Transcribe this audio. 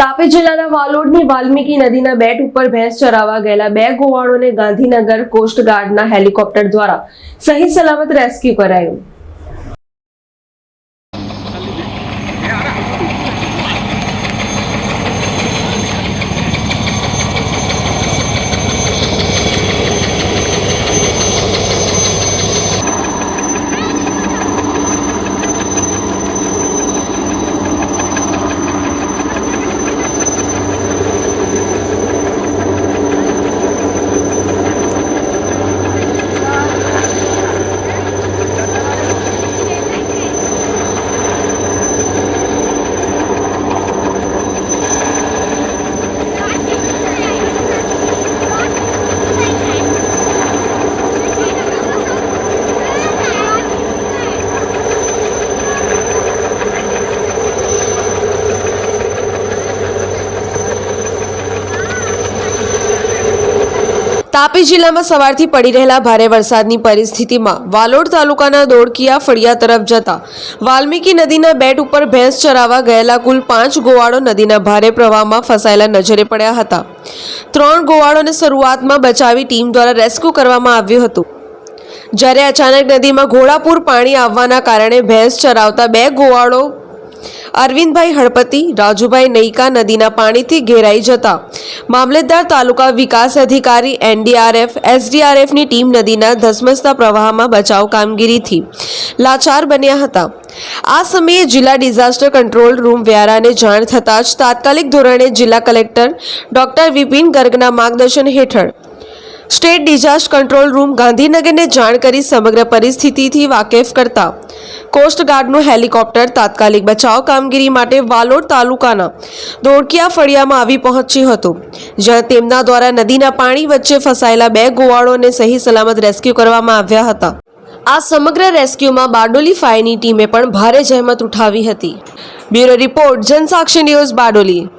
તાપી જિલ્લાના વાલોડની વાલ્મીકી નદીના બેટ ઉપર ભેંસ ચરાવવા ગયેલા બે ગોવાળોને ગાંધીનગર કોસ્ટગાર્ડના હેલિકોપ્ટર દ્વારા સહી સલામત રેસ્ક્યુ કરાયું. તાપી જિલ્લામાં સવારથી પડી રહેલા ભારે વરસાદની પરિસ્થિતિમાં વાલોડ તાલુકાના દોડકિયા ફળિયા તરફ જતા વાલ્મીકી નદીના બેટ ઉપર ભેંસ ચરાવવા ગયેલા કુલ પાંચ ગોવાળો નદીના ભારે પ્રવાહમાં ફસાયેલા નજરે પડ્યા હતા. ત્રણ ગોવાળોને શરૂઆતમાં બચાવી ટીમ દ્વારા રેસ્ક્યુ કરવામાં આવ્યું હતું. જ્યારે અચાનક નદીમાં ઘોડાપૂર પાણી આવવાના કારણે ભેંસ ચરાવતા બે ગોવાળો અરવિંદભાઈ હળપતિ, રાજુભાઈ નૈકા નદીના પાણીથી ઘેરાઈ જતા. મામલતદાર તાલુકા વિકાસ અધિકારી, એનડીઆરએફ, એસડીઆરએફની ટીમ નદીના ધસમસતા પ્રવાહમાં બચાવ કામગીરીથી લાચાર બન્યા હતા. આ સમયે જિલ્લા ડિઝાસ્ટર કંટ્રોલ રૂમ વ્યારાને જાણ થતાં જ તાત્કાલિક ધોરણે જિલ્લા કલેક્ટર ડોક્ટર વિપિન ગર્ગના માર્ગદર્શન હેઠળ સ્ટેટ ડિઝાસ્ટર કંટ્રોલ રૂમ ગાંધીનગરને જાણ કરી સમગ્ર પરિસ્થિતિથી વાકેફ કરતા. કોસ્ટગાર્ડનું હેલિકોપ્ટર તાત્કાલિક બચાવ કામગીરી માટે વાલોડ તાલુકાના દોડકિયા ફળિયામાં આવી પહોંચ્યું હતું, જ્યાં તેમના દ્વારા નદીના પાણી વચ્ચે ફસાયેલા બે ગોવાળોને સહી સલામત રેસ્ક્યુ કરવામાં આવ્યા હતા. આ સમગ્ર રેસ્ક્યુમાં બારડોલી ફાયરની ટીમે પણ ભારે જહેમત ઉઠાવી હતી. Bureau report Jansakshi news Bardoli.